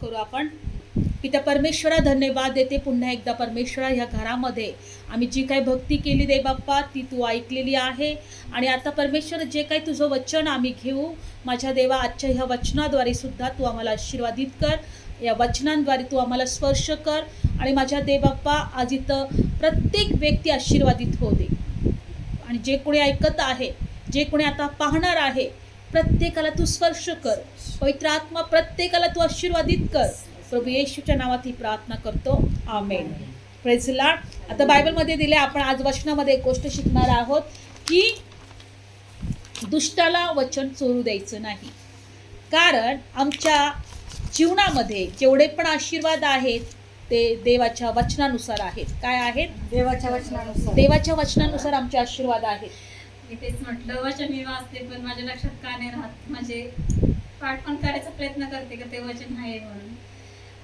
करू आपण. पिता परमेश्वरा धन्यवाद देते. पुन्हा एकदा परमेश्वरा ह्या घरामध्ये आम्ही जी काही भक्ती केली दे बाप्पा ती तू ऐकलेली आहे. आणि आता परमेश्वर जे काही तुझं वचन आम्ही घेऊ माझ्या देवा आजच्या ह्या वचनाद्वारे सुद्धा तू आम्हाला आशीर्वादित कर. या वचनांद्वारे तू आम्हाला स्पर्श कर. आणि माझ्या दे बाप्पा आज इथं प्रत्येक व्यक्ती आशीर्वादित होऊ दे. आणि जे कोणी ऐकत आहे जे कोणी आता पाहणार आहे प्रत्येकाला तू स्पर्श कर. पवित्र आत्मा प्रत्येकाला तू आशीर्वादित कर. प्रभू येशूच्या नावात ही प्रार्थना करतो. आमेन. प्रेझला आता बायबलमध्ये दिले आपण आज वचनामध्ये एक गोष्ट शिकणार आहोत की दुष्टाला वचन चोरू द्यायचं नाही. कारण आमच्या जीवनामध्ये जेवढे पण आशीर्वाद आहेत ते देवाच्या वचनानुसार आहेत. काय आहेत? देवाच्या वचनानुसार. देवाच्या वचनानुसार आमचे आशीर्वाद आहेत. मी तेच म्हटलं वचन मी वाचते पण माझ्या लक्षात का नाही राहत? म्हणजे पाठ पण करायचा प्रयत्न करते का ते वचन आहे म्हणून.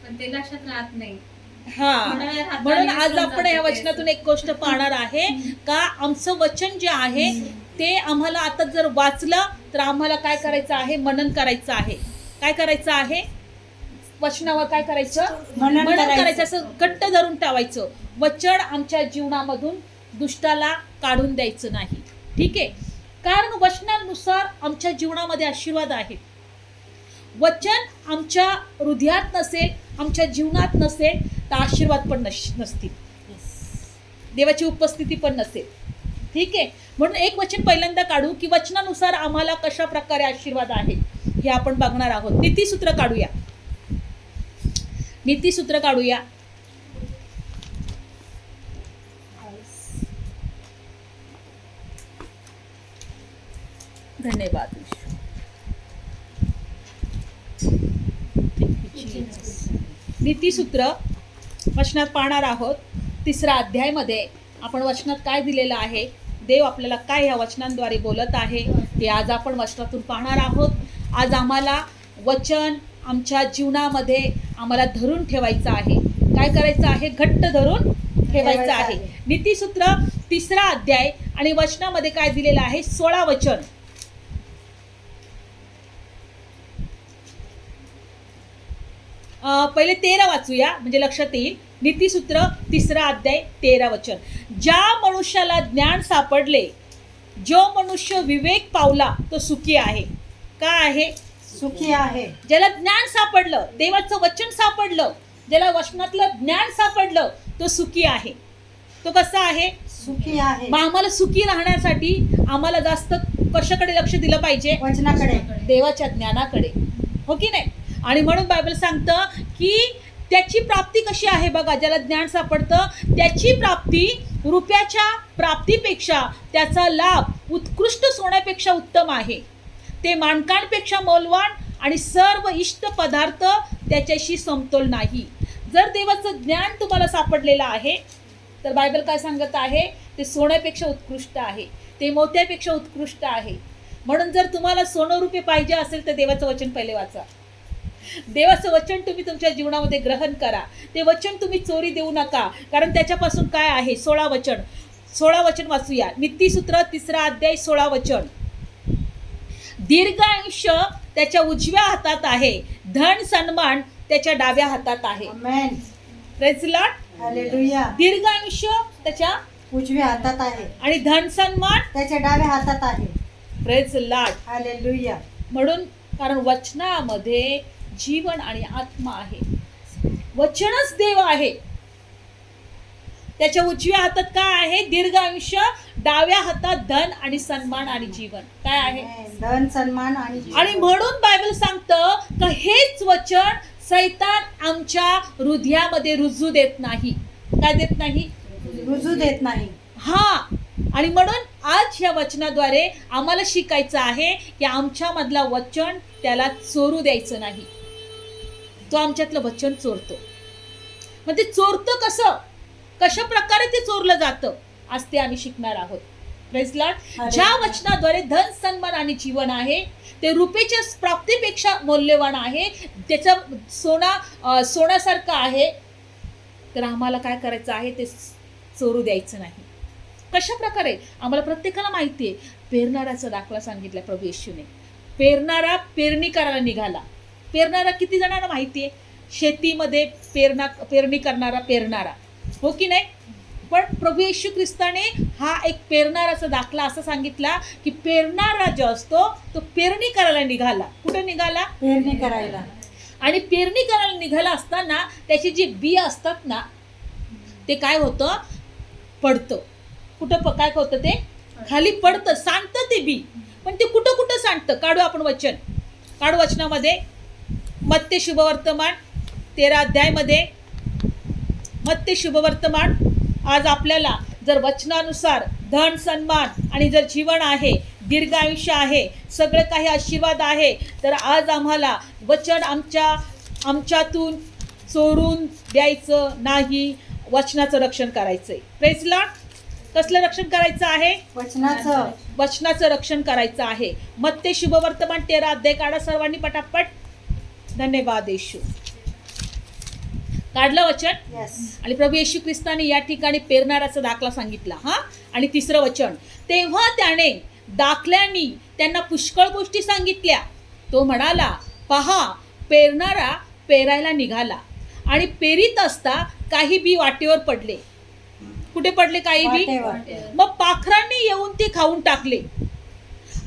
पण ते लक्षात राहत नाही. हा. म्हणून आज आपण या. वचनातून एक गोष्ट पाहणार आहे का आमचं वचन जे आहे ते आम्हाला आता जर वाचलं तर आम्हाला काय करायचं आहे? मनन करायचं आहे. काय करायचं आहे? वचनावर काय करायचं? मनन. करायचं. असं घट्ट धरून ठेवायचं. वचन आमच्या जीवनामधून दुष्टाला काढून द्यायचं नाही. ठीक आहे? कारण वचनानुसार आमच्या जीवनामध्ये आशीर्वाद आहेत वचन आमच्या हृदयात नसेल आमच्या जीवनात नसेल तर आशीर्वाद पण नस नसतील. देवाची उपस्थिती पण नसेल. ठीक आहे? म्हणून एक वचन पहिल्यांदा काढू की वचनानुसार आम्हाला कशा प्रकारे आशीर्वाद आहे हे आपण बघणार आहोत. नीतीसूत्र काढूया. नीतीसूत्र काढूया. धन्यवाद. नीतीसूत्र वचनात पाहणार आहोत. तिसरा अध्यायमध्ये आपण वचनात काय दिलेलं आहे? देव आपल्याला काय ह्या वचनांद्वारे बोलत आहे? ते आज आपण वचनातून पाहणार आहोत. आज आम्हाला वचन आमच्या जीवनामध्ये आम्हाला धरून ठेवायचं आहे. काय करायचं आहे? घट्ट धरून ठेवायचं आहे. नीतीसूत्र तिसरा अध्याय आणि वचनामध्ये काय दिलेलं आहे? सोळा वचन. पहिले तेरा वाचूया म्हणजे लक्षात येईल. नीतीसूत्र तिसरा अध्याय तेरा वचन. ज्या मनुष्याला ज्ञान सापडले जो मनुष्य विवेक पावला तो सुखी आहे. का आहे? सुखी आहे. ज्याला ज्ञान सापडलं देवाचं वचन सापडलं ज्याला वचनातलं ज्ञान सापडलं तो सुखी आहे. तो कसा आहे? सुखी आहे. मग आम्हाला सुखी राहण्यासाठी आम्हाला जास्त कशाकडे लक्ष दिलं पाहिजे? वचनाकडे. देवाच्या ज्ञानाकडे. हो की नाही? आणि म्हणून बायबल सांगतं की त्याची प्राप्ती कशी आहे बघा ज्याला ज्ञान सापडतं त्याची प्राप्ती रुपयाच्या प्राप्तीपेक्षा त्याचा लाभ उत्कृष्ट सोन्यापेक्षा उत्तम आहे. ते माणकांपेक्षा मौलवान आणि सर्व इष्ट पदार्थ त्याच्याशी समतोल नाही. जर देवाचं ज्ञान तुम्हाला सापडलेलं आहे तर बायबल काय सांगत आहे? ते सोन्यापेक्षा उत्कृष्ट आहे. ते मोत्यापेक्षा उत्कृष्ट आहे. म्हणून जर तुम्हाला सोनं रुपये पाहिजे असेल तर देवाचं वचन पहिले वाचा. देवाचं वचन तुम्ही तुमच्या जीवनामध्ये ग्रहण करा. ते वचन तुम्ही चोरी देऊ नका. कारण त्याच्यापासून काय आहे? सोळा वचन. सोळा वचन वाचूया. नीतीसूत्र तिसरा अध्याय सोळा वचन. दीर्घ आयुष्य त्याच्या उजव्या हातात आहे. धन सन्मान त्याच्या डाव्या हातात आहे. दीर्घ आयुष्य त्याच्या उजव्या हातात आहे. आणि धन सन्मान त्याच्या डाव्या हातात आहे. प्रेज लाट म्हणून कारण वचनामध्ये जीवन आणि आत्मा आहे. वचनच देव आहे. त्याच्या उजव्या हातात काय आहे? दीर्घ आयुष्य डाव्या हातात धन आणि सन्मान आणि जीवन. काय आहे. धन सन्मान आणि आणि म्हणून बायबल सांगतं का हेच वचन सैतान आमच्या हृदयामध्ये रुजू देत नाही. काय देत नाही? रुजू देत नाही. हा. आणि म्हणून आज या वचनाद्वारे आम्हाला शिकायचं आहे की आमच्यामधला वचन त्याला चोरू द्यायचं नाही. तो आमच्यातलं वचन चोरतो. मग ते चोरतं कसं? कशा प्रकारे ते चोरलं जातं? आज ते आम्ही शिकणार आहोत. ज्या वचनाद्वारे धन सन्मान आणि जीवन आहे ते रुपेच्या प्राप्तीपेक्षा मौल्यवान आहे त्याचा सोना सोन्यासारखं आहे तर आम्हाला काय करायचं आहे? ते चोरू द्यायचं नाही. कशा प्रकारे? आम्हाला प्रत्येकाला माहिती आहे. पेरणाऱ्याचा दाखला सांगितला प्रभू येशूने. पेरणारा पेरणी करायला निघाला. पेरणारा किती जणांना माहिती आहे शेतीमध्ये पेरणा पेरणी करणारा पेरणारा. हो की नाही? पण प्रभू येशू ख्रिस्ताने हा एक पेरणाराचा दाखला असं सांगितला की पेरणारा जो असतो तो पेरणी करायला निघाला. कुठे निघाला? पेरणी करायला. आणि पेरणी करायला निघाला असताना त्याची जी बी असतात ना ते काय होतं? पडतं. कुठं प काय होतं ते? खाली पडतं सांडतं ते बी. पण ते कुठं कुठं सांडतं? काढू आपण वचन. काढू वचनामध्ये. मत्ते शुभवर्तमान तेरा अध्यायमध्ये मत्ते शुभवर्तमान आज आपल्याला जर वचनानुसार धन सन्मान आणि जर जीवन आहे दीर्घ आयुष्य आहे सगळं काही आशीर्वाद आहे तर आज आम्हाला वचन आमच्या आमच्यातून चोरून द्यायचं नाही वचनाचं रक्षण करायचं आहे प्रेसला कसलं रक्षण करायचं आहे? वचनाचं. वचनाचं रक्षण करायचं आहे. मत्ते शुभवर्तमान तेरा अध्याय काढा सर्वांनी पटापट. धन्यवाद येशू काढलं वचन? आणि प्रभू येशू ख्रिस्ताने या ठिकाणी पेरणाऱ्याचा दाखला सांगितला हा? आणि तिसरं वचन तेव्हा त्याने दाखल्यांनी त्यांना पुष्कळ गोष्टी सांगितल्या. तो म्हणाला पहा पेरणारा पेरायला निघाला आणि पेरीत असता काही बी वाटेवर पडले. कुठे पडले काही बी? मग पाखरांनी येऊन ते खाऊन टाकले.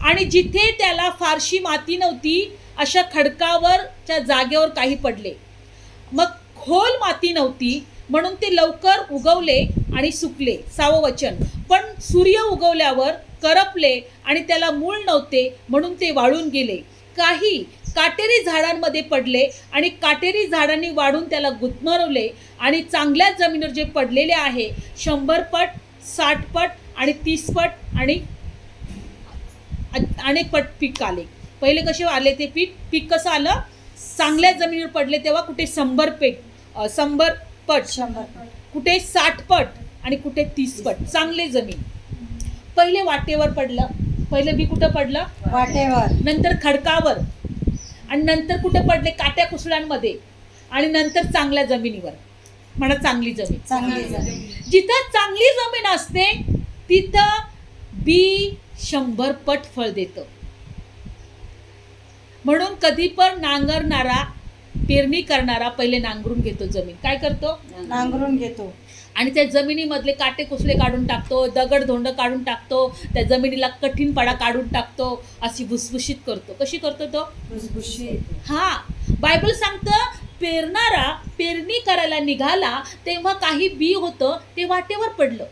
आणि जिथे त्याला फारशी माती नव्हती अशा खडकावरच्या जागेवर काही पडले. मग खोल माती नव्हती म्हणून ते लवकर उगवले आणि सुकले सावं वचन पण सूर्य उगवल्यावर करपले आणि त्याला मूळ नव्हते म्हणून ते वाळून गेले. काही काटेरी झाडांमध्ये पडले आणि काटेरी झाडांनी वाढून त्याला गुदमरवले आणि चांगल्या जमिनीवर जे पडलेले आहे शंभर पट साठ पट आणि तीस पट आणि अनेक पट पीक आले पहिले कसे आले ते पीक? पीक कसं आलं? चांगल्या जमिनीवर पडले तेव्हा कुठे शंभर पेट शंभर पट शंभर कुठे साठ पट आणि कुठे तीस पट चांगले जमीन. पहिले वाटेवर पडलं. पहिलं बी कुठं पडलं? वाटेवर. नंतर खडकावर. आणि नंतर कुठे पडले? काट्या कुसळ्यांमध्ये. आणि नंतर चांगल्या जमिनीवर. म्हणा चांगली जमीन. चांगली झाली जिथं चांगली जमीन असते तिथं बी शंभर पट फळ देतं. म्हणून कधी पण नांगरणारा पेरणी करणारा पहिले नांगरून घेतो जमीन. काय करतो? नांगरून घेतो. आणि त्या जमिनीमधले काटे कुसले काढून टाकतो दगड धोंड काढून टाकतो त्या जमिनीला कठीणपणा काढून टाकतो अशी भुसभुशीत करतो. कशी करतो तो? भुसभुशीत. हा. बायबल सांगतं पेरणारा पेरणी करायला निघाला तेव्हा काही बी होतं ते वाटेवर पडलं.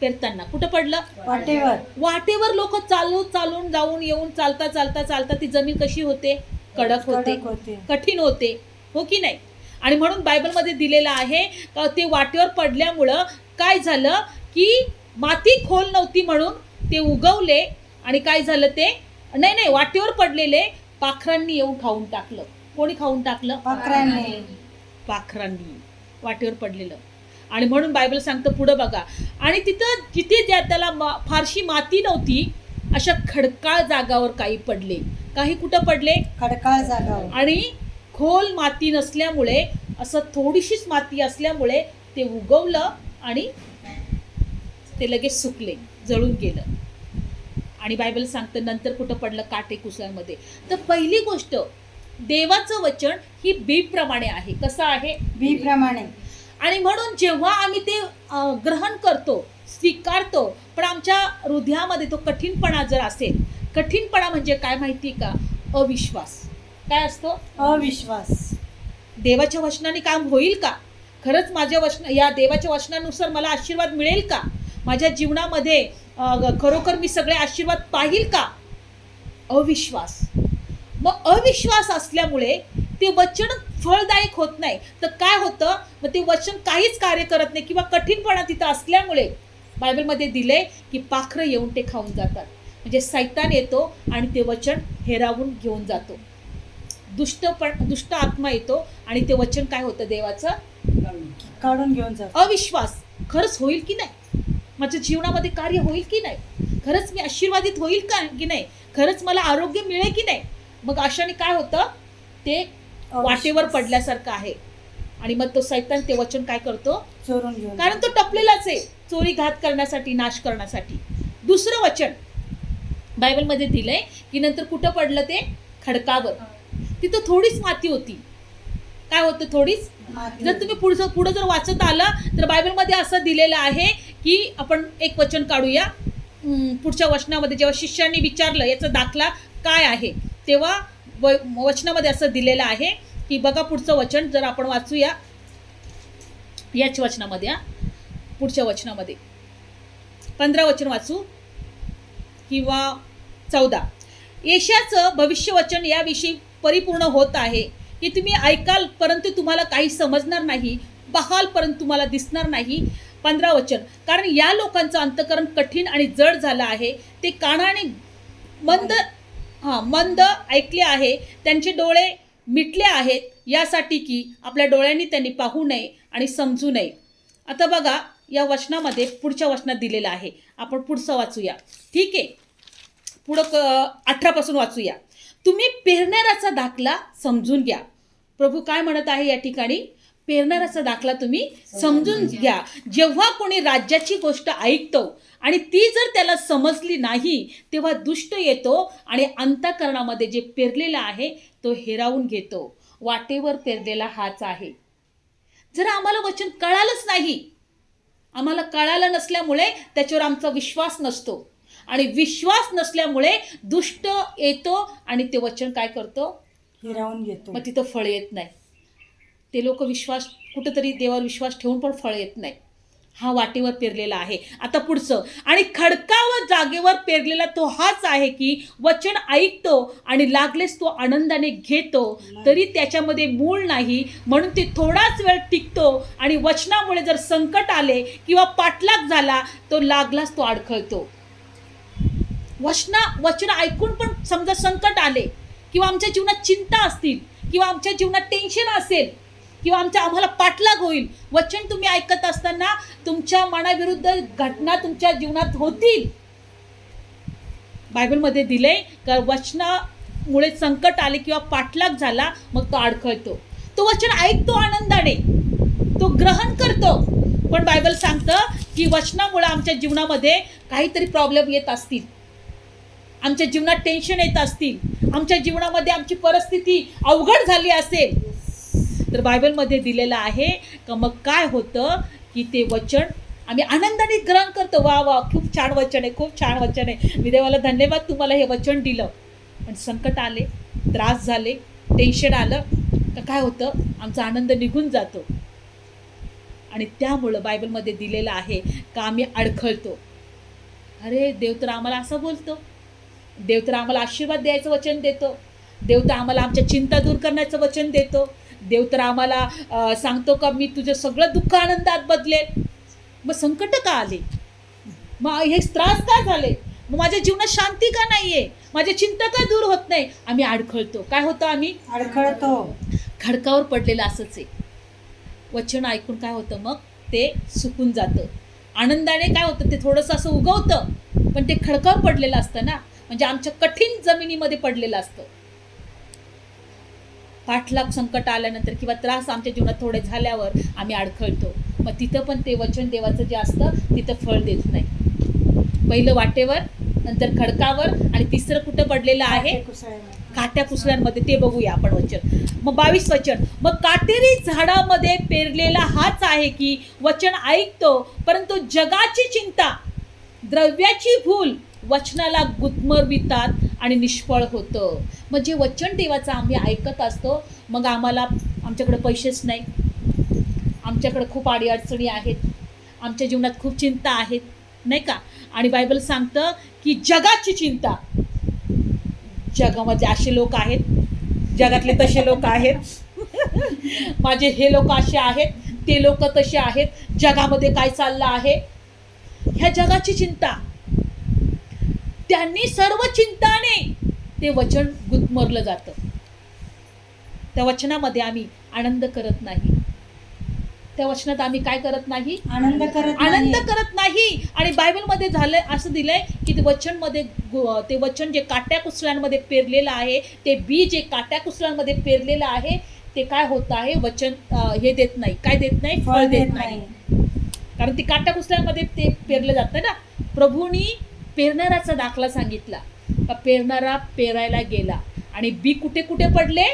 पेरताना. कुठं पडलं? वाटेवर. वाटेवर लोक चालू चालून जाऊन येऊन चालता चालता चालता ती जमीन कशी होते? कडक होते. कठीण होते. हो की नाही? आणि म्हणून बायबलमध्ये दिलेलं आहे ते वाटेवर पडल्यामुळं काय झालं की माती खोल नव्हती म्हणून ते उगवले आणि काय झालं ते? नाही नाही वाटेवर पडलेले पाखरांनी येऊन खाऊन टाकलं. कोणी खाऊन टाकलं? पाखरांनी. पाखरांनी. वाटेवर पडलेलं. आणि म्हणून बायबल सांगतं पुढं बघा. आणि तिथं जिथे ज्या त्याला मा फारशी माती नव्हती अशा खडकाळ जागावर काही पडले. काही कुठं पडले? खडकाळ जागावर. आणि खोल माती नसल्यामुळे असं थोडीशीच माती असल्यामुळे ते उगवलं आणि ते लगेच सुकले जळून गेलं. आणि बायबल सांगतं नंतर कुठं पडलं? काटे कुसळ्यामध्ये. तर पहिली गोष्ट देवाचं वचन ही बीप्रमाणे आहे. कसं आहे? बी प्रमाणे. आणि म्हणून जेव्हा आम्ही ते ग्रहण करतो स्वीकारतो पण आमच्या हृदयामध्ये तो कठीणपणा जर असेल कठीणपणा म्हणजे काय माहिती का? अविश्वास. काय असतो? अविश्वास. देवाच्या वचनाने काम होईल का? खरंच माझ्या वचन या देवाच्या वचनानुसार मला आशीर्वाद मिळेल का? माझ्या जीवनामध्ये खरोखर मी सगळे आशीर्वाद पाहिल का? अविश्वास. मग अविश्वास असल्यामुळे ते वचन फळदायक होत नाही. तर काय होतं? मग ते वचन काहीच कार्य करत नाही किंवा कठीणपणा तिथं असल्यामुळे बायबलमध्ये दिले की पाखरं येऊन ते खाऊन जातात. म्हणजे सैतान येतो आणि ते वचन हेरावून घेऊन जातो. दुष्टपण दुष्ट आत्मा येतो आणि ते वचन काय होतं देवाचं? काढून घेऊन जातो. अविश्वास. खरंच होईल की नाही? माझ्या जीवनामध्ये कार्य होईल की नाही? खरंच मी आशीर्वादित होईल का की नाही? खरंच मला आरोग्य मिळेल की नाही? मग अशाने काय होतं? ते वाटेवर. पडल्यासारखं आहे. आणि मग तो सैतान ते वचन काय करतो? चोरून कारण तो टपलेलाच आहे. चोरी घात करण्यासाठी नाश करण्यासाठी. दुसरं वचन. बायबलमध्ये दिलंय की नंतर कुठं पडलं ते? खडकावर. तिथं थोडीच माती होती. काय होतं थोडीच? जर तुम्ही पुढचं पुढं जर वाचत आलं तर बायबलमध्ये असं दिलेलं आहे की आपण एक वचन काढूया. पुढच्या वचनामध्ये जेव्हा शिष्यांनी विचारलं याचा दाखला काय आहे? तेव्हा व वचनामध्ये असं दिलेलं आहे की बघा पुढचं वचन जर आपण वाचूया. याच वचनामध्ये हा. पुढच्या वचनामध्ये. पंधरा वचन वाचू किंवा चौदा. येशाचं भविष्यवचन याविषयी परिपूर्ण होत आहे की तुम्ही ऐकाल परंतु तुम्हाला काही समजणार नाही पाहाल परंतु तुम्हाला दिसणार नाही. पंधरा वचन. कारण या लोकांचं अंतकरण कठीण आणि जड झालं आहे. ते कानाने मंद हां मंद ऐकले आहे त्यांचे डोळे मिटले आहेत यासाठी की आपल्या डोळ्यांनी त्यांनी पाहू नये आणि समजू नये. आता बघा या वचनामध्ये पुढच्या वचनात दिलेलं आहे. आपण पुढचं वाचूया. ठीक आहे? पुढं क अठरापासून वाचूया. तुम्ही पेरणाऱ्याचा दाखला समजून घ्या. प्रभू काय म्हणत आहे या ठिकाणी? पेरणाऱ्याचा दाखला तुम्ही समजून घ्या. जेव्हा कोणी राज्याची गोष्ट ऐकतो आणि ती जर त्याला समजली नाही तेव्हा दुष्ट येतो आणि अंतकरणामध्ये जे पेरलेलं आहे तो हेरावून घेतो. वाटेवर पेरलेला हाच आहे. जर आम्हाला वचन कळालंच नाही आम्हाला कळालं नसल्यामुळे त्याच्यावर आमचा विश्वास नसतो. आणि विश्वास नसल्यामुळे दुष्ट येतो आणि ते वचन काय करतो? हिरावून घेतो. मग तिथं फळ येत नाही. ते लोक विश्वास कुठंतरी देवावर विश्वास ठेवून पण फळ येत नाही. हा वाटेवर पेरलेला आहे. आता पुढचं. आणि खडकावर जागेवर पेरलेला तो हाच आहे की वचन ऐकतो आणि लागलेच तो आनंदाने घेतो. तरी त्याच्यामध्ये मूळ नाही. म्हणून ते थोडाच वेळ टिकतो आणि वचनामुळे जर संकट आले किंवा पाठलाग झाला तो लागलाच तो अडखळतो. वचना वचन ऐकून पण समजा संकट आले किंवा आमच्या जीवनात चिंता असतील किंवा आमच्या जीवनात टेन्शन असेल किंवा आमच्या आम्हाला पाठलाग होईल. वचन तुम्ही ऐकत असताना तुमच्या मनाविरुद्ध घटना तुमच्या जीवनात होतील. बायबलमध्ये दिले का वचनामुळे संकट आले किंवा पाठलाग झाला मग तो अडखळतो. तो वचन ऐकतो आनंदाने. तो ग्रहण करतो. पण बायबल सांगतं की वचनामुळे आमच्या जीवनामध्ये काहीतरी प्रॉब्लेम येत असतील. आमच्या जीवनात टेन्शन येत असतील. आमच्या जीवनामध्ये आमची परिस्थिती अवघड झाली असेल. तर बायबलमध्ये दिलेलं आहे का मग काय होतं की ते वचन आम्ही आनंदाने ग्रहण करतो. वा वा खूप छान वचन आहे खूप छान वचन आहे. मी देवाला धन्यवाद तुम्हाला हे वचन दिलं. पण संकट आले त्रास झाले टेन्शन आलं का काय होतं? आमचा आनंद निघून जातो. आणि त्यामुळं बायबलमध्ये दिलेलं आहे का आम्ही अडखळतो. अरे देव तर आम्हाला असं बोलतो. देव तर आम्हाला आशीर्वाद द्यायचं वचन देतो. देव तर आम्हाला आमच्या चिंता दूर करण्याचं वचन देतो. देव तर आम्हाला सांगतो का मी तुझं सगळं दुःख आनंदात बदलेल. मग संकट का आले? मग हे त्रास का झाले? मग माझ्या जीवनात शांती का नाही आहे माझ्या चिंता का दूर होत नाही? आम्ही अडखळतो काय होतं आम्ही? अडखळतो खडकावर पडलेलं असंच आहे. वचन ऐकून काय होतं मग? ते सुकून जातं. आनंदाने काय होतं? ते थोडंसं असं उगवतं. पण ते खडकावर पडलेलं असतं ना? म्हणजे आमच्या कठीण जमिनीमध्ये पडलेलं असतं. पाठलाग संकट आल्यानंतर किंवा त्रास आमच्या जीवनात थोडे झाल्यावर आम्ही अडखळतो. मग तिथं पण ते वचन देवाचं जे असतं तिथं फळ देत नाही. पहिलं वाटेवर नंतर खडकावर आणि तिसरं कुठं पडलेलं आहे. काट्या कुसऱ्यांमध्ये ते बघूया आपण वचन. मग बावीस वचन. मग काटेरी झाडामध्ये पेरलेला हाच आहे की वचन ऐकतो परंतु जगाची चिंता द्रव्याची भूल वचनाला गुदमरवितात आणि निष्फळ होतं. मग जे वचन देवाचं आम्ही ऐकत असतो मग आम्हाला आमच्याकडे पैसेच नाही. आमच्याकडे खूप अडीअडचणी आहेत. आमच्या जीवनात खूप चिंता आहेत नाही का? आणि बायबल सांगतं की जगाची चिंता. जगामध्ये असे लोक आहेत जगातले तसे लोक आहेत. माझे हे लोक असे आहेत ते लोक तसे आहेत. जगामध्ये काय चाललं आहे? ह्या जगाची चिंता. त्यांनी सर्व चिंताने ते वचन गुदमरलं जातं. त्या वचनामध्ये आम्ही आनंद करत नाही. त्या वचनात आम्ही काय करत नाही? आनंद करत आनंद नाही. करत नाही. आणि बायबलमध्ये झालंय असं दिलंय की ते वचनमध्ये ते वचन जे काट्या कुसऱ्यांमध्ये पेरलेलं आहे ते बी जे काट्या कुसऱ्यांमध्ये पेरलेलं आहे ते काय होत आहे? वचन हे देत नाही. काय देत नाही? फळ देत नाही. कारण ती काट्या कुसऱ्यांमध्ये ते पेरलं जातं ना. प्रभूनी पेरणाराचा दाखला सांगितला. का पेरणारा पेरायला गेला. आणि बी कुठे कुठे पडले?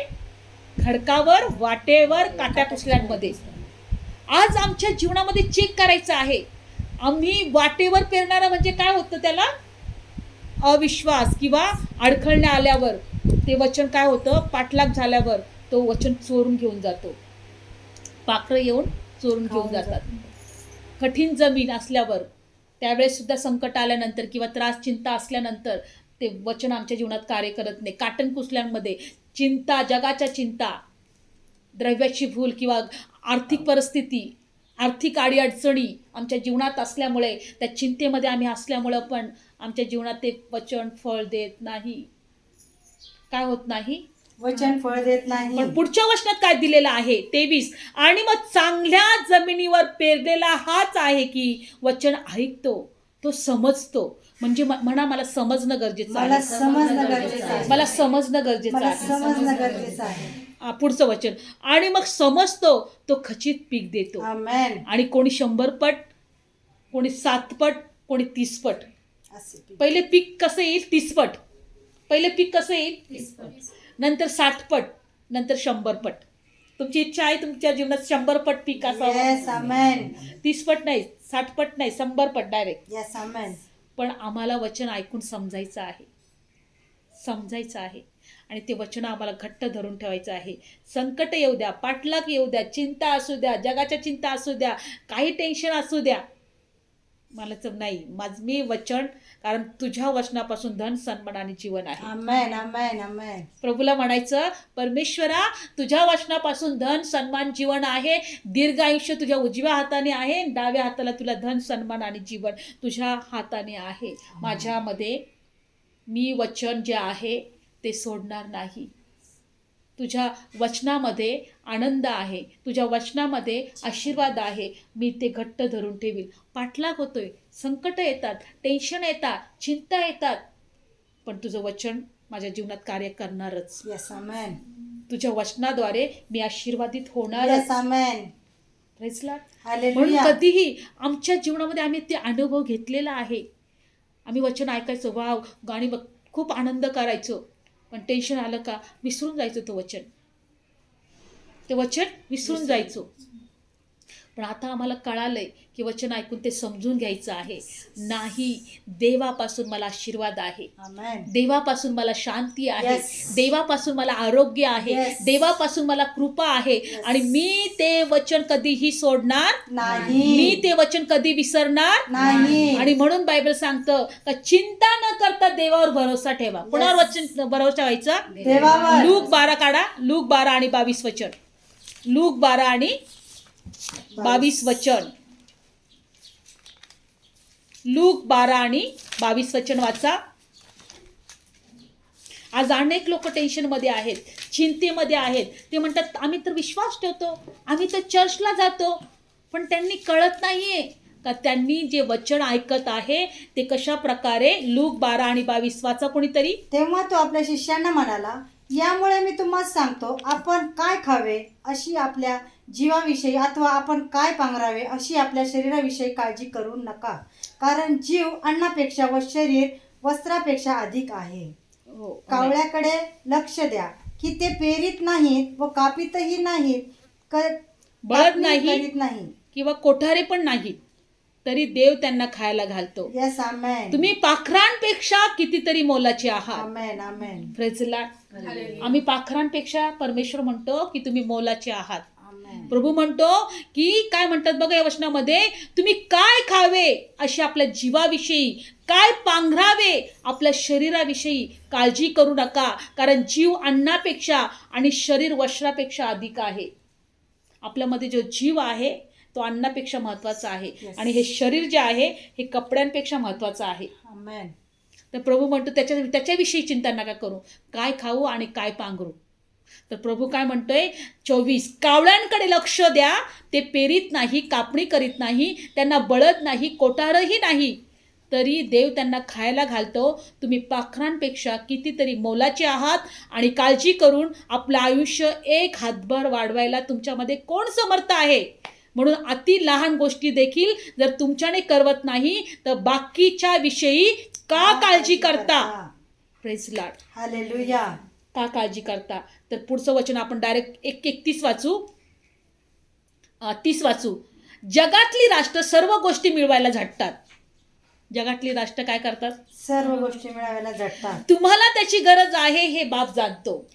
खडकावर वाटेवर काट्या कुसल्यांमध्ये आज आमच्या जीवनामध्ये चेक करायचं आहे. आम्ही वाटेवर पेरणारा म्हणजे काय होतं त्याला? अविश्वास किंवा अडखळण्या आल्यावर. ते वचन काय होतं? पाठलाग झाल्यावर तो वचन चोरून घेऊन जातो. पाखरं येऊन चोरून घेऊन जातात. कठीण जमीन असल्यावर त्यावेळेस सुद्धा संकट आल्यानंतर किंवा त्रास चिंता असल्यानंतर ते वचन आमच्या जीवनात कार्य करत नाही. काटण कुसल्यांमध्ये चिंता जगाच्या चिंता द्रव्याची भूल किंवा आर्थिक परिस्थिती आर्थिक अडीअडचणी आमच्या जीवनात असल्यामुळे त्या चिंतेमध्ये आम्ही असल्यामुळं पण आमच्या जीवनात ते वचन फळ देत नाही. काय होत नाही? वचन फळ देत नाही. पण पुढच्या वचनात काय दिलेलं आहे? तेवीस. आणि मग चांगल्या जमिनीवर पेरलेला हाच आहे की वचन ऐकतो तो समजतो. म्हणजे म्हणा मला समजणं गरजेचं मला समजणं गरजेचं आहे. मला समजणं गरजेचं मला आहे. समजणं गरजेचं आहे. आ, पुढचं वचन. आणि मग समजतो तो खचित पीक देतो. आमेन आणि कोणी शंभर पट कोणी सात पट कोणी तीस पट. असे. पहिले पीक कसं येईल? तीस पट. पहिले पीक कसं येईल. नंतर साठ पट नंतर शंभर पट तुमची इच्छा आहे तुमच्या जीवनात शंभर पट पीक असावं. तीस पट नाही साठ पट नाही शंभर पट डायरेक्ट. पण आम्हाला वचन ऐकून समजायचं आहे. समजायचं आहे. आणि ते वचन आम्हाला घट्ट धरून ठेवायचं आहे. संकट येऊ द्या पाठलाग येऊ द्या चिंता असू द्या जगाच्या चिंता असू द्या काही टेन्शन असू द्या. मला तर नाही. माझ मी वचन कारण तुझ्या वचनापासून धन सन्मान आणि जीवन आहे. प्रभूला म्हणायचं परमेश्वरा तुझ्या वचनापासून धन सन्मान जीवन आहे. दीर्घ आयुष्य तुझ्या उजव्या हाताने आहे डाव्या हाताला तुला धन सन्मान आणि जीवन तुझ्या हाताने आहे. माझ्यामध्ये मी वचन जे आहे ते सोडणार नाही. तुझ्या वचनामध्ये आनंद आहे. तुझ्या वचनामध्ये आशीर्वाद आहे. मी ते घट्ट धरून ठेवील पाठलाग होतोय. संकट येतात. टेन्शन येतात. चिंता येतात. पण तुझं वचन माझ्या जीवनात कार्य करणारच. Yes, amen. तुझ्या वचनाद्वारे मी आशीर्वादित होणारच. म्हणून Hallelujah. कधीही आमच्या जीवनामध्ये आम्ही ते अनुभव घेतलेला आहे. आम्ही वचन ऐकायचो. वाव गाणी बघ खूप आनंद करायचो. पण टेन्शन आलं का? विसरून जायचं तो वचन. ते वचन विसरून जायचो. पण आता आम्हाला कळालंय की वचन ऐकून ते समजून घ्यायचं आहे. नाही देवापासून मला आशीर्वाद आहे. देवापासून मला शांती आहे. देवापासून मला आरोग्य आहे. देवापासून मला कृपा आहे. आणि मी ते वचन कधीही सोडणार नाही. मी ते वचन कधी विसरणार नाही. आणि म्हणून बायबल सांगतं का चिंता न करता देवावर भरोसा ठेवा. कोणावर वचन भरोसा देवावर. लूक बारा काढा. लूक बारा आणि बावीस वचन. लूक बारा आणि बावीस वचन. लूक बारा आणि बावीस वचन वाचा. आज अनेक लोक टेन्शनमध्ये आहेत चिंतेमध्ये आहेत. ते म्हणतात आम्ही तर विश्वास ठेवतो आम्ही तर चर्चला जातो. पण त्यांनी कळत नाहीये का त्यांनी जे वचन ऐकत आहे ते कशा प्रकारे लूक बारा आणि बावीस वाचा कोणीतरी? तेव्हा तो आपल्या शिष्यांना म्हणाला यामुळे मी तुम्हाला सांगतो आपण काय खावे? अशी आपल्या जीवाविषयी अथवा आपण काय पांघरावे अशी आपल्या शरीराविषयी काळजी करू नका. कारण जीव अन्नापेक्षा व शरीर वस्त्रापेक्षा अधिक आहे. हो कावळ्याकडे लक्ष द्या. की ते पेरीत नाहीत व कापितही नाहीत. क- बळत कापणी नाही. करीत नाही. किंवा कोठारे पण नाहीत. तरी देव त्यांना खायला घालतो. येस आमेन तुम्ही पाखरांपेक्षा कितीतरी मोलाचे आहात. आमेन आमेन प्रेझला आम्ही पाखरांपेक्षा परमेश्वर म्हणतो की तुम्ही मोलाचे आहात. प्रभू म्हणतो की काय म्हणतात बघा या वचनामध्ये? तुम्ही काय खावे अशी आपल्या जीवाविषयी काय पांघरावे आपल्या शरीराविषयी काळजी करू नका कारण जीव अन्नापेक्षा आणि शरीर वस्त्रापेक्षा अधिक आहे. आपल्यामध्ये जो जीव आहे तो अन्नापेक्षा महत्त्वाचा आहे. Yes. आणि हे शरीर जे आहे हे कपड्यांपेक्षा महत्वाचं आहे. तर प्रभू म्हणतो त्याच्या त्याच्याविषयी चिंता नका करू. काय खाऊ आणि काय पांघरू? तर प्रभू काय म्हणतोय? चोवीस कावळ्यांकडे लक्ष द्या. ते पेरीत नाही कापणी करीत नाही त्यांना बळत नाही कोटारही नाही. तरी देव त्यांना खायला घालतो. तुम्ही पाखरांपेक्षा कितीतरी मोलाचे आहात आणि काळजी करून आपलं आयुष्य एक हातभर वाढवायला तुमच्यामध्ये कोण समर्थ आहे? म्हणून अति लहान गोष्टी देखील जर तुमच्याने करवत नाही तर बाकीच्या विषयी का काळजी करता? प्रेज लॉर्ड हालेलुया का काळजी करता? तर पुढचं वचन आपण डायरेक्ट एक एकतीस वाचू. अं, तीस वाचू. जगातली राष्ट्र सर्व गोष्टी मिळवायला झटतात. जगातली राष्ट्र काय करतात? सर्व गोष्टी मिळायला झटतात. तुम्हाला त्याची गरज आहे हे बाप जाणतो.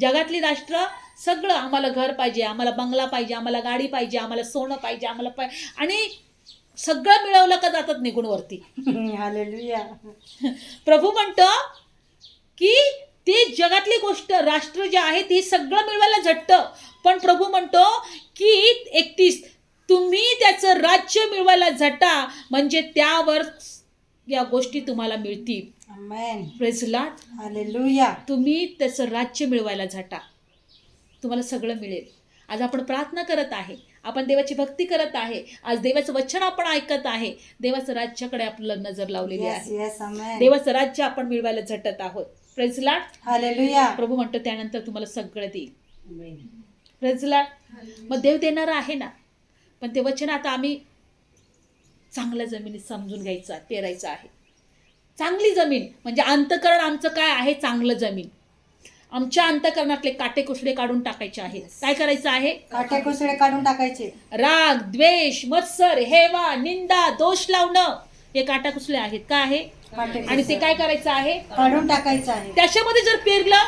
जगातली राष्ट्र सगळं आम्हाला घर पाहिजे आम्हाला बंगला पाहिजे आम्हाला गाडी पाहिजे आम्हाला सोनं पाहिजे आम्हाला पाय आणि सगळं मिळवलं का जातात निघून वरती? प्रभू म्हणतो की ते जगातली गोष्ट राष्ट्र जे आहे ते सगळं मिळवायला झटतं. पण प्रभू म्हणतो की एकतीस तुम्ही त्याचं राज्य मिळवायला झटा म्हणजे त्यावर या गोष्टी तुम्हाला मिळतील. तुम्ही त्याचं राज्य मिळवायला झटा. तुम्हाला सगळं मिळेल. आज आपण प्रार्थना करत आहे. आपण देवाची भक्ती करत आहे. आज देवाचं वचन आपण ऐकत आहे. देवाचं राज्याकडे आपलं नजर लावलेली आहे. देवाचं राज्य आपण मिळवायला झटत आहोत. प्रेझलाट हालेलुया प्रभू म्हणतो त्यानंतर तुम्हाला सगळं देईल. प्रेझलाट मग देव देणारा आहे ना. पण ते वचन आता आम्ही चांगल्या जमिनीत समजून घ्यायचं पेरायचं आहे. चांगली जमीन म्हणजे अंतकरण आमचं काय आहे? चांगलं जमीन. आमच्या अंतकरणातले काटे कुसडे काढून टाकायचे आहेत. काय करायचं आहे? काटे कुसळे काढून टाकायचे. राग द्वेष मत्सर हेवा निंदा दोष लावणं. हे काटा कुसले आहेत? का आहे? आणि ते काय करायचं आहे? काढून टाकायचं आहे. त्याच्यामध्ये जर पेरलं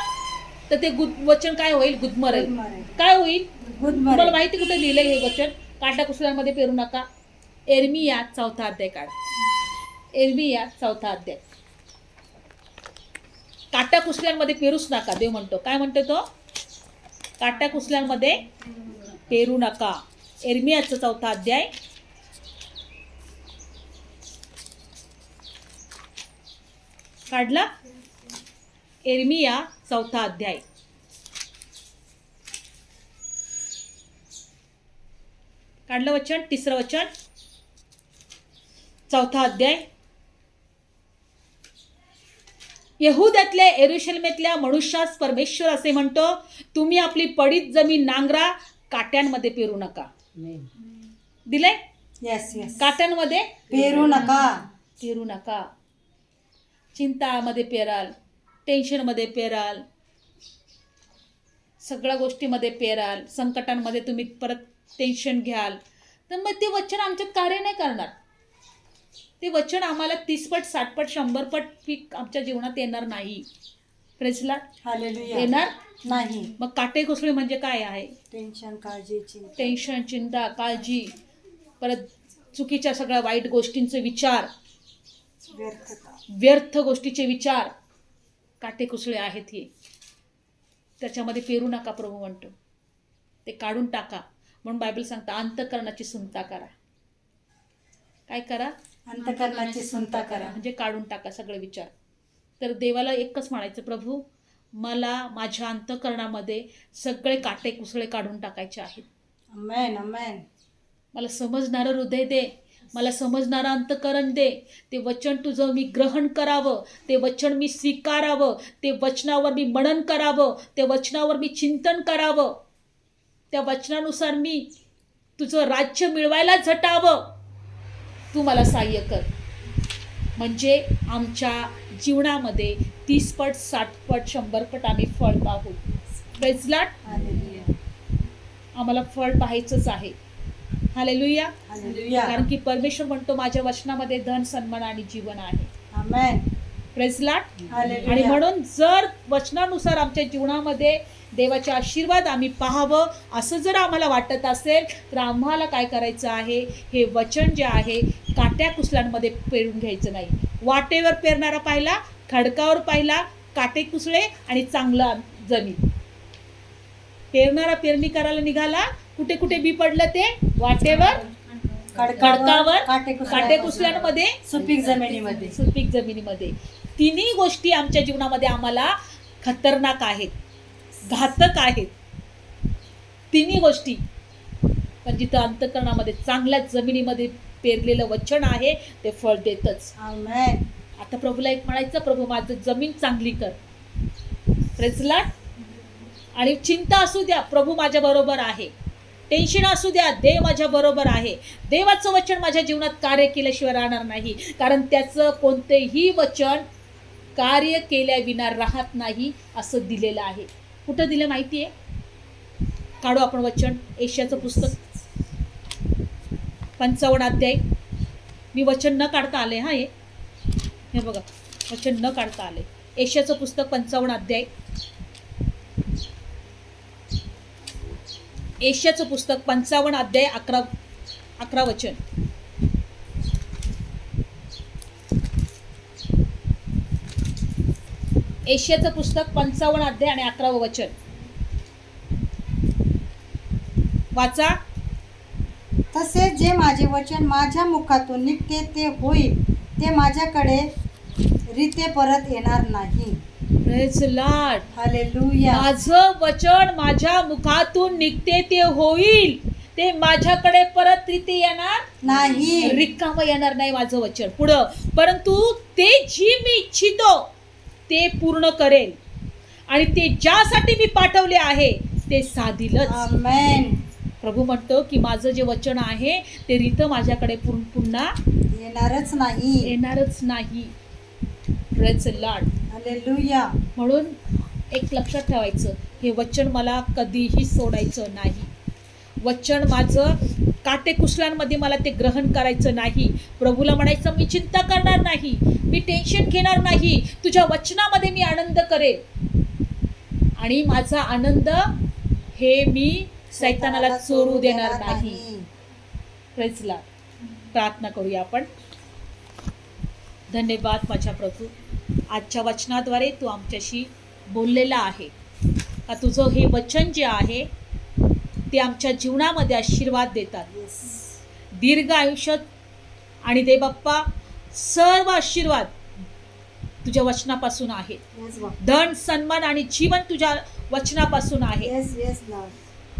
तर ते वचन काय होईल? गुदमरेल गुदमरेल. काय होईल? तुम्हाला गुदमरे माहिती कुठे लिहिलंय हे वचन? काटा कुसल्यामध्ये पेरू नका. एरमिया चौथा अध्याय काढ. एरमिया चौथा अध्याय. काटा कुसल्यांमध्ये पेरूच नका देव म्हणतो. काय म्हणतो तो? काटा कुसल्यांमध्ये पेरू नका. एरमियाचा चौथा अध्याय. काढला. एरमिया चौथा अध्याय. काढलं वचन तिसरं वचन. चौथा अध्याय. यहुद्यातल्या एरुशलमेतल्या मनुष्यास परमेश्वर असे म्हणतो तुम्ही आपली पडीत जमीन नांगरा काट्यांमध्ये पेरू नका. दिलंय? येस येस काट्यांमध्ये पेरू नका. पेरू नका. चिंतामध्ये पेराल टेन्शनमध्ये पेराल सगळ्या गोष्टीमध्ये पेराल संकटांमध्ये तुम्ही परत टेन्शन घ्याल. तर मग ते वचन आमच्यात कार्य नाही करणार. ते वचन आम्हाला तीसपट साठपट शंभरपट पीक आमच्या जीवनात येणार नाही. प्रेसला येणार? नाही. मग काटे घुसळे म्हणजे काय आहे? टेन्शन काळजी चिंता. टेन्शन चिंता काळजी परत चुकीच्या सगळ्या वाईट गोष्टींचे विचार. व्यर्थता. व्यर्थ गोष्टीचे विचार काटे कुसळे आहेत हे. त्याच्यामध्ये पेरू नका प्रभू म्हणतो ते काढून टाका. म्हणून बायबल सांगता अंतकरणाची सुनता करा. काय करा? अंतकरणाची सुनता करा. म्हणजे काढून टाका सगळे विचार. तर देवाला एकच म्हणायचं प्रभू मला माझ्या अंतकरणामध्ये सगळे काटे कुसळे काढून टाकायचे आहेत. मला समजणारं हृदय दे. मला समजणारं अंतकरण दे. ते वचन तुझं मी ग्रहण करावं. ते वचन मी स्वीकारावं. ते वचनावर मी मनन करावं. ते वचनावर मी चिंतन करावं. त्या वचनानुसार मी तुझं राज्य मिळवायला झटावं. तू मला सहाय्य कर. म्हणजे आमच्या जीवनामध्ये तीस पट साठ पट शंभर पट आम्ही फळ पाहू. बेजलाट आम्हाला फळ पाहायचंच आहे. हालेलुया कारण की परमेश्वर म्हणतो माझ्या वचनामध्ये धन सन्मान आणि जीवन आहे. प्रेझलाट आणि म्हणून जर वचनानुसार आमच्या जीवनामध्ये देवाचे आशीर्वाद आम्ही पाहावं असं जर आम्हाला वाटत असेल तर आम्हाला काय करायचं आहे? हे वचन जे आहे काट्या कुसल्यांमध्ये पेरून घ्यायचं नाही. वाटेवर पेरणारा पाहिला खडकावर पाहिला काटे कुसळे आणि चांगला जमीन. पेरणारा पेरणी करायला निघाला कुठे कुठे बी पडलं ते वाटेवर खडकावर काटे कुसल्यांमध्ये सुपीक जमिनीमध्ये. सुपीक जमिनीमध्ये. तिन्ही गोष्टी आमच्या जीवनामध्ये आम्हाला खतरनाक आहेत घातक आहेत. तिन्ही गोष्टी. पण जिथं अंतकरणामध्ये चांगल्या जमिनीमध्ये पेरलेलं वचन आहे ते फळ देतच. आता प्रभूला एक म्हणायचं प्रभू माझं जमीन चांगली कर. प्रेचलाट आणि चिंता असू द्या प्रभू माझ्या बरोबर आहे. टेन्शन असू द्या देव माझ्या बरोबर आहे. देवाचं वचन माझ्या जीवनात कार्य केल्याशिवाय राहणार नाही. कारण त्याचं कोणतेही वचन कार्य केल्याविना राहत नाही असं दिलेलं आहे. कुठं दिलं माहिती आहे काढू आपण वचन. एशियाचं पुस्तक. पंचावन्न अध्याय. मी वचन न काढता आले हा हे. हे बघा वचन न काढता आले. एशियाचं पुस्तक पंचावन्न अध्याय. एशियाचं पुस्तक पंचावन्न अध्याय अकरा अकरा वचन. एशियाचं पुस्तक पंचावन्न अध्याय आणि अकरावं वचन. वाचा. तसेच जे माझे वचन माझ्या मुखातून निघते ते होईल. ते माझ्याकडे रीते परत येणार नाही. Praise Lord. माझं वचन माझ्या मुखातून निघते ते होईल. ते माझ्याकडे परत रीती येणार नाही. रिकाम येणार नाही माझं वचन. पुढं. परंतु ते जी मी इच्छितो ते पूर्ण करेल. आणि ते ज्यासाठी मी पाठवले आहे ते साधिलच. प्रभू म्हणतो की माझं जे वचन आहे ते रीत माझ्याकडे पुन- पुन्हा येणारच नाही. येणारच नाही. Praise the Lord. हालेलुया म्हणून एक लक्षात ठेवायचं हे वचन मला कधीही सोडायचं नाही. वचन माझं काटेकुसलांमध्ये मला ते ग्रहण करायचं नाही. प्रभूला म्हणायचं मी चिंता करणार नाही मी टेन्शन घेणार नाही तुझ्या वचनामध्ये मी आनंद करेन. आणि माझा आनंद हे मी सैतानाला चोरू देणार नाही. प्रार्थना करूया आपण. धन्यवाद माझ्या प्रभू. आजच्या वचनाद्वारे तू आमच्याशी बोललेला आहे. का तुझं हे वचन जे आहे ते आमच्या जीवनामध्ये आशीर्वाद देतात. दीर्घ आयुष्य आणि दे बाप्पा सर्व आशीर्वाद तुझ्या वचनापासून आहे. धन सन्मान आणि जीवन तुझ्या वचनापासून आहे.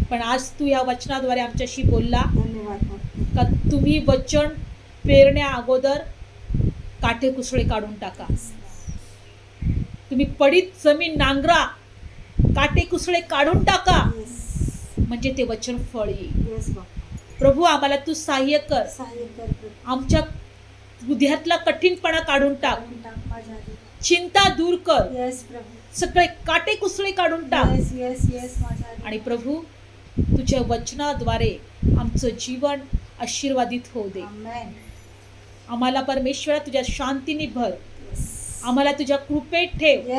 पण आज तू या वचनाद्वारे आमच्याशी बोलला. का तुम्ही वचन पेरण्या अगोदर काटे कुसळे काढून टाका. तुम्ही पडीत जमीन नांगरा काटे कुसळे काढून टाका. म्हणजे ते वचन फळ येईल. प्रभू आम्हाला तू सहाय्य कर. आमच्या हृदयातला कठीणपणा काढून टाक. चिंता दूर कर सगळे काटे कुसळे काढून टाक. आणि प्रभू तुझ्या वचनाद्वारे आमचं जीवन आशीर्वादित होऊ दे. आम्हाला परमेश्वरा तुझ्या शांतीने भर. आम्हाला तुझ्या कृपेत ठेव.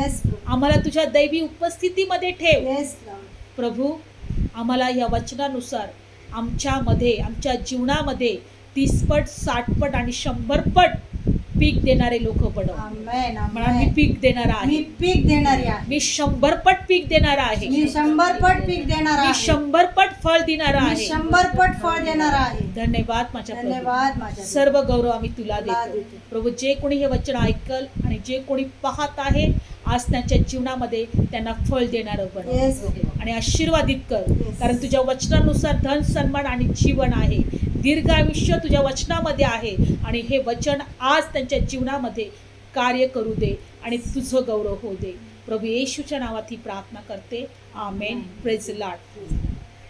आम्हाला तुझ्या दैवी उपस्थितीमध्ये ठेव. प्रभू आम्हाला या वचनानुसार आमच्यामध्ये आमच्या जीवनामध्ये तीसपट साठपट आणि शंभरपट पीक देणारे लोक बनव म्हणा मी पीक देणार मी आहे पीक देणारी आहे मी शंभरपट पीक देणार आहे. मी शंभर पट पीक देणार मी आहे. शंभरपट फळ देणार मी आहे. शंभर पट फळ देणार आहे. धन्यवाद माझ्या प्रभू. धन्यवाद माझ्या सर्व गौरव आम्ही तुला तुला देतो. देतो. प्रभू जे कोणी हे वचन ऐकल आणि जे कोणी पाहत आहे आज त्यांच्या जीवनामध्ये त्यांना फळ देणारं प्रभू आणि आशीर्वादित कर. कारण तुझ्या वचनानुसार धन सन्मान आणि जीवन आहे. दीर्घ आयुष्य तुझ्या वचनामध्ये आहे. आणि हे वचन आज त्यांच्या जीवनामध्ये कार्य करू दे आणि तुझं गौरव होऊ दे. प्रभू येशूच्या नावात ही प्रार्थना करते. आमेन. प्रेज लाड